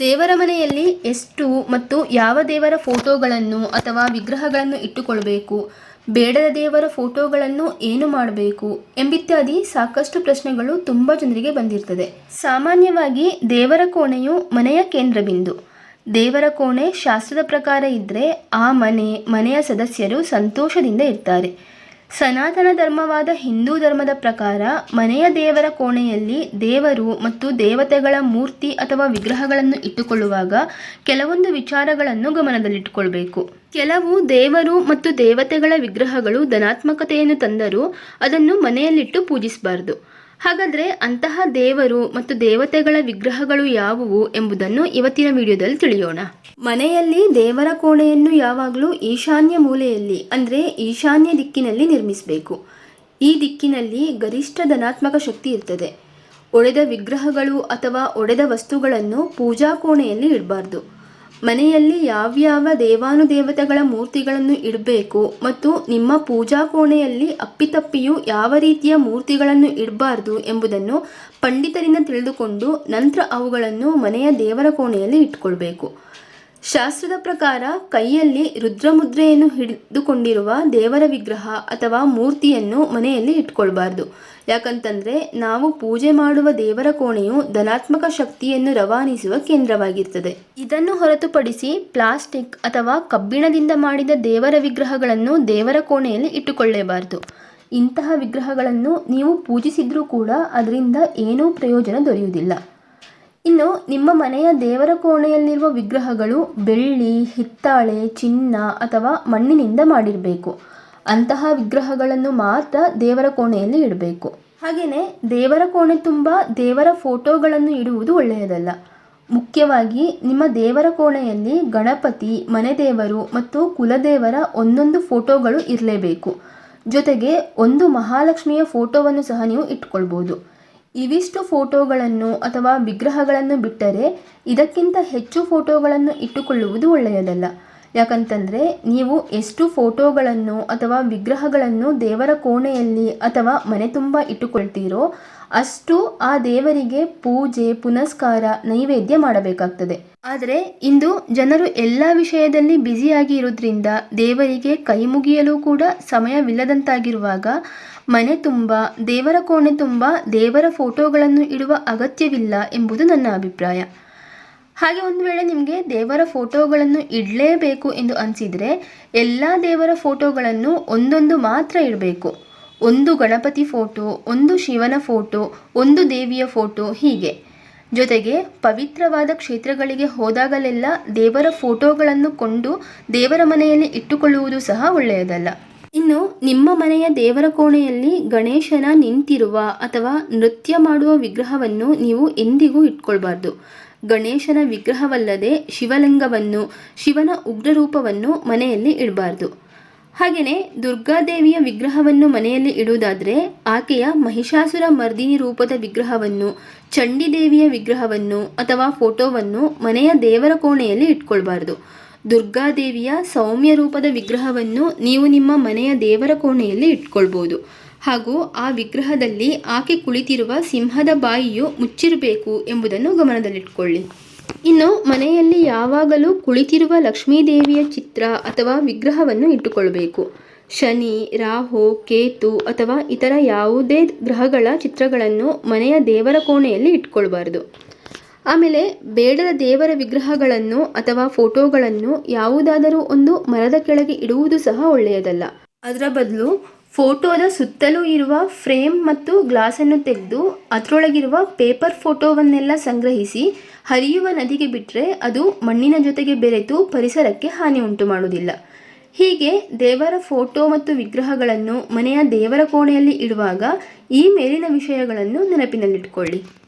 ದೇವರ ಮನೆಯಲ್ಲಿ ಎಷ್ಟು ಮತ್ತು ಯಾವ ದೇವರ ಫೋಟೋಗಳನ್ನು ಅಥವಾ ವಿಗ್ರಹಗಳನ್ನು ಇಟ್ಟುಕೊಳ್ಬೇಕು ಬೇಡದ ದೇವರ ಫೋಟೋಗಳನ್ನು ಏನು ಮಾಡಬೇಕು? ಎಂಬಿತ್ಯಾದಿ ಸಾಕಷ್ಟು ಪ್ರಶ್ನೆಗಳು ತುಂಬ ಜನರಿಗೆ ಬಂದಿರ್ತದೆ. ಸಾಮಾನ್ಯವಾಗಿ ದೇವರ ಕೋಣೆಯು ಮನೆಯ ಕೇಂದ್ರಬಿಂದು. ದೇವರ ಕೋಣೆ ಶಾಸ್ತ್ರದ ಪ್ರಕಾರ ಇದ್ದರೆ ಆ ಮನೆ, ಮನೆಯ ಸದಸ್ಯರು ಸಂತೋಷದಿಂದ ಇರ್ತಾರೆ. ಸನಾತನ ಧರ್ಮವಾದ ಹಿಂದೂ ಧರ್ಮದ ಪ್ರಕಾರ ಮನೆಯ ದೇವರ ಕೋಣೆಯಲ್ಲಿ ದೇವರು ಮತ್ತು ದೇವತೆಗಳ ಮೂರ್ತಿ ಅಥವಾ ವಿಗ್ರಹಗಳನ್ನು ಇಟ್ಟುಕೊಳ್ಳುವಾಗ ಕೆಲವೊಂದು ವಿಚಾರಗಳನ್ನು ಗಮನದಲ್ಲಿಟ್ಟುಕೊಳ್ಬೇಕು. ಕೆಲವು ದೇವರು ಮತ್ತು ದೇವತೆಗಳ ವಿಗ್ರಹಗಳು ಧನಾತ್ಮಕತೆಯನ್ನು ತಂದರೂ ಅದನ್ನು ಮನೆಯಲ್ಲಿಟ್ಟು ಪೂಜಿಸಬಾರ್ದು. ಹಾಗಾದರೆ ಅಂತಹ ದೇವರು ಮತ್ತು ದೇವತೆಗಳ ವಿಗ್ರಹಗಳು ಯಾವುವು ಎಂಬುದನ್ನು ಇವತ್ತಿನ ವಿಡಿಯೋದಲ್ಲಿ ತಿಳಿಯೋಣ. ಮನೆಯಲ್ಲಿ ದೇವರ ಕೋಣೆಯನ್ನು ಯಾವಾಗಲೂ ಈಶಾನ್ಯ ಮೂಲೆಯಲ್ಲಿ, ಅಂದರೆ ಈಶಾನ್ಯ ದಿಕ್ಕಿನಲ್ಲಿ ನಿರ್ಮಿಸಬೇಕು. ಈ ದಿಕ್ಕಿನಲ್ಲಿ ಗರಿಷ್ಠ ಧನಾತ್ಮಕ ಶಕ್ತಿ ಇರ್ತದೆ. ಒಡೆದ ವಿಗ್ರಹಗಳು ಅಥವಾ ಒಡೆದ ವಸ್ತುಗಳನ್ನು ಪೂಜಾ ಕೋಣೆಯಲ್ಲಿ ಇಡಬಾರ್ದು. ಮನೆಯಲ್ಲಿ ಯಾವ್ಯಾವ ದೇವಾನುದೇವತೆಗಳ ಮೂರ್ತಿಗಳನ್ನು ಇಡಬೇಕು ಮತ್ತು ನಿಮ್ಮ ಪೂಜಾ ಕೋಣೆಯಲ್ಲಿ ಅಪ್ಪಿತಪ್ಪಿಯು ಯಾವ ರೀತಿಯ ಮೂರ್ತಿಗಳನ್ನು ಇಡಬಾರ್ದು ಎಂಬುದನ್ನು ಪಂಡಿತರಿಂದ ತಿಳಿದುಕೊಂಡು ನಂತರ ಅವುಗಳನ್ನು ಮನೆಯ ದೇವರ ಕೋಣೆಯಲ್ಲಿ ಇಟ್ಕೊಳ್ಬೇಕು. ಶಾಸ್ತ್ರದ ಪ್ರಕಾರ ಕೈಯಲ್ಲಿ ರುದ್ರಮುದ್ರೆಯನ್ನು ಹಿಡಿದುಕೊಂಡಿರುವ ದೇವರ ವಿಗ್ರಹ ಅಥವಾ ಮೂರ್ತಿಯನ್ನು ಮನೆಯಲ್ಲಿ ಇಟ್ಕೊಳ್ಬಾರ್ದು. ಯಾಕಂತಂದರೆ ನಾವು ಪೂಜೆ ಮಾಡುವ ದೇವರ ಕೋಣೆಯು ಧನಾತ್ಮಕ ಶಕ್ತಿಯನ್ನು ರವಾನಿಸುವ ಕೇಂದ್ರವಾಗಿರ್ತದೆ. ಇದನ್ನು ಹೊರತುಪಡಿಸಿ ಪ್ಲಾಸ್ಟಿಕ್ ಅಥವಾ ಕಬ್ಬಿಣದಿಂದ ಮಾಡಿದ ದೇವರ ವಿಗ್ರಹಗಳನ್ನು ದೇವರ ಕೋಣೆಯಲ್ಲಿ ಇಟ್ಟುಕೊಳ್ಳೇಬಾರದು. ಇಂತಹ ವಿಗ್ರಹಗಳನ್ನು ನೀವು ಪೂಜಿಸಿದ್ರೂ ಕೂಡ ಅದರಿಂದ ಏನೂ ಪ್ರಯೋಜನ ದೊರೆಯುವುದಿಲ್ಲ. ಇನ್ನು ನಿಮ್ಮ ಮನೆಯ ದೇವರ ಕೋಣೆಯಲ್ಲಿರುವ ವಿಗ್ರಹಗಳು ಬೆಳ್ಳಿ, ಹಿತ್ತಾಳೆ, ಚಿನ್ನ ಅಥವಾ ಮಣ್ಣಿನಿಂದ ಮಾಡಿರಬೇಕು. ಅಂತಹ ವಿಗ್ರಹಗಳನ್ನು ಮಾತ್ರ ದೇವರ ಕೋಣೆಯಲ್ಲಿ ಇಡಬೇಕು. ಹಾಗೆಯೇ ದೇವರ ಕೋಣೆ ತುಂಬ ದೇವರ ಫೋಟೋಗಳನ್ನು ಇಡುವುದು ಒಳ್ಳೆಯದಲ್ಲ. ಮುಖ್ಯವಾಗಿ ನಿಮ್ಮ ದೇವರ ಕೋಣೆಯಲ್ಲಿ ಗಣಪತಿ, ಮನೆದೇವರು ಮತ್ತು ಕುಲದೇವರ ಒಂದೊಂದು ಫೋಟೋಗಳು ಇರಲೇಬೇಕು. ಜೊತೆಗೆ ಒಂದು ಮಹಾಲಕ್ಷ್ಮಿಯ ಫೋಟೋವನ್ನು ಸಹ ನೀವು ಇಟ್ಕೊಳ್ಬೋದು. ಇವಿಷ್ಟು ಫೋಟೋಗಳನ್ನು ಅಥವಾ ವಿಗ್ರಹಗಳನ್ನು ಬಿಟ್ಟರೆ ಇದಕ್ಕಿಂತ ಹೆಚ್ಚು ಫೋಟೋಗಳನ್ನು ಇಟ್ಟುಕೊಳ್ಳುವುದು ಒಳ್ಳೆಯದಲ್ಲ. ಯಾಕಂತಂದರೆ ನೀವು ಎಷ್ಟು ಫೋಟೋಗಳನ್ನು ಅಥವಾ ವಿಗ್ರಹಗಳನ್ನು ದೇವರ ಕೋಣೆಯಲ್ಲಿ ಅಥವಾ ಮನೆ ತುಂಬ ಇಟ್ಟುಕೊಳ್ತೀರೋ ಅಷ್ಟು ಆ ದೇವರಿಗೆ ಪೂಜೆ, ಪುನಸ್ಕಾರ, ನೈವೇದ್ಯ ಮಾಡಬೇಕಾಗ್ತದೆ. ಆದರೆ ಇಂದು ಜನರು ಎಲ್ಲ ವಿಷಯದಲ್ಲಿ ಬ್ಯುಸಿಯಾಗಿ ಇರೋದ್ರಿಂದ ದೇವರಿಗೆ ಕೈ ಮುಗಿಯಲು ಕೂಡ ಸಮಯವಿಲ್ಲದಂತಾಗಿರುವಾಗ ಮನೆ ತುಂಬ, ದೇವರ ಕೋಣೆ ತುಂಬ ದೇವರ ಫೋಟೋಗಳನ್ನು ಇಡುವ ಅಗತ್ಯವಿಲ್ಲ ಎಂಬುದು ನನ್ನ ಅಭಿಪ್ರಾಯ. ಹಾಗೆ ಒಂದು ವೇಳೆ ನಿಮಗೆ ದೇವರ ಫೋಟೋಗಳನ್ನು ಇಡಲೇಬೇಕು ಎಂದು ಅನಿಸಿದರೆ ಎಲ್ಲ ದೇವರ ಫೋಟೋಗಳನ್ನು ಒಂದೊಂದು ಮಾತ್ರ ಇಡಬೇಕು. ಒಂದು ಗಣಪತಿ ಫೋಟೋ, ಒಂದು ಶಿವನ ಫೋಟೋ, ಒಂದು ದೇವಿಯ ಫೋಟೋ, ಹೀಗೆ. ಜೊತೆಗೆ ಪವಿತ್ರವಾದ ಕ್ಷೇತ್ರಗಳಿಗೆ ಹೋದಾಗಲೆಲ್ಲ ದೇವರ ಫೋಟೋಗಳನ್ನು ಕೊಂಡು ದೇವರ ಮನೆಯಲ್ಲಿ ಇಟ್ಟುಕೊಳ್ಳುವುದು ಸಹ ಒಳ್ಳೆಯದಲ್ಲ. ಇನ್ನು ನಿಮ್ಮ ಮನೆಯ ದೇವರ ಕೋಣೆಯಲ್ಲಿ ಗಣೇಶನ ನಿಂತಿರುವ ಅಥವಾ ನೃತ್ಯ ಮಾಡುವ ವಿಗ್ರಹವನ್ನು ನೀವು ಎಂದಿಗೂ ಇಟ್ಕೊಳ್ಬಾರ್ದು. ಗಣೇಶನ ವಿಗ್ರಹವಲ್ಲದೆ ಶಿವಲಿಂಗವನ್ನು, ಶಿವನ ಉಗ್ರರೂಪವನ್ನು ಮನೆಯಲ್ಲಿ ಇಡಬಾರ್ದು. ಹಾಗೆಯೇ ದುರ್ಗಾದೇವಿಯ ವಿಗ್ರಹವನ್ನು ಮನೆಯಲ್ಲಿ ಇಡುವುದಾದರೆ ಆಕೆಯ ಮಹಿಷಾಸುರ ಮರ್ದಿನಿ ರೂಪದ ವಿಗ್ರಹವನ್ನು, ಚಂಡಿದೇವಿಯ ವಿಗ್ರಹವನ್ನು ಅಥವಾ ಫೋಟೋವನ್ನು ಮನೆಯ ದೇವರ ಕೋಣೆಯಲ್ಲಿ ಇಟ್ಕೊಳ್ಬಾರ್ದು. ದುರ್ಗಾದೇವಿಯ ಸೌಮ್ಯ ರೂಪದ ವಿಗ್ರಹವನ್ನು ನೀವು ನಿಮ್ಮ ಮನೆಯ ದೇವರ ಕೋಣೆಯಲ್ಲಿ ಇಟ್ಕೊಳ್ಬೋದು. ಹಾಗೂ ಆ ವಿಗ್ರಹದಲ್ಲಿ ಆಕೆ ಕುಳಿತಿರುವ ಸಿಂಹದ ಬಾಯಿಯು ಮುಚ್ಚಿರಬೇಕು ಎಂಬುದನ್ನು ಗಮನದಲ್ಲಿಟ್ಕೊಳ್ಳಿ. ಇನ್ನು ಮನೆಯಲ್ಲಿ ಯಾವಾಗಲೂ ಕುಳಿತಿರುವ ಲಕ್ಷ್ಮೀದೇವಿಯ ಚಿತ್ರ ಅಥವಾ ವಿಗ್ರಹವನ್ನು ಇಟ್ಟುಕೊಳ್ಬೇಕು. ಶನಿ, ರಾಹು, ಕೇತು ಅಥವಾ ಇತರ ಯಾವುದೇ ಗ್ರಹಗಳ ಚಿತ್ರಗಳನ್ನು ಮನೆಯ ದೇವರ ಕೋಣೆಯಲ್ಲಿ ಇಟ್ಕೊಳ್ಬಾರ್ದು. ಆಮೇಲೆ ಬೇಡದ ದೇವರ ವಿಗ್ರಹಗಳನ್ನು ಅಥವಾ ಫೋಟೋಗಳನ್ನು ಯಾವುದಾದರೂ ಒಂದು ಮರದ ಕೆಳಗೆ ಇಡುವುದು ಸಹ ಒಳ್ಳೆಯದಲ್ಲ. ಅದರ ಬದಲು ಫೋಟೋದ ಸುತ್ತಲೂ ಇರುವ ಫ್ರೇಮ್ ಮತ್ತು ಗ್ಲಾಸನ್ನು ತೆಗೆದು ಅದರೊಳಗಿರುವ ಪೇಪರ್ ಫೋಟೋವನ್ನೆಲ್ಲ ಸಂಗ್ರಹಿಸಿ ಹರಿಯುವ ನದಿಗೆ ಬಿಟ್ಟರೆ ಅದು ಮಣ್ಣಿನ ಜೊತೆಗೆ ಬೆರೆತು ಪರಿಸರಕ್ಕೆ ಹಾನಿ ಉಂಟು ಮಾಡುವುದಿಲ್ಲ. ಹೀಗೆ ದೇವರ ಫೋಟೋ ಮತ್ತು ವಿಗ್ರಹಗಳನ್ನು ಮನೆಯ ದೇವರ ಕೋಣೆಯಲ್ಲಿ ಇಡುವಾಗ ಈ ಮೇಲಿನ ವಿಷಯಗಳನ್ನು ನೆನಪಿನಲ್ಲಿಟ್ಕೊಳ್ಳಿ.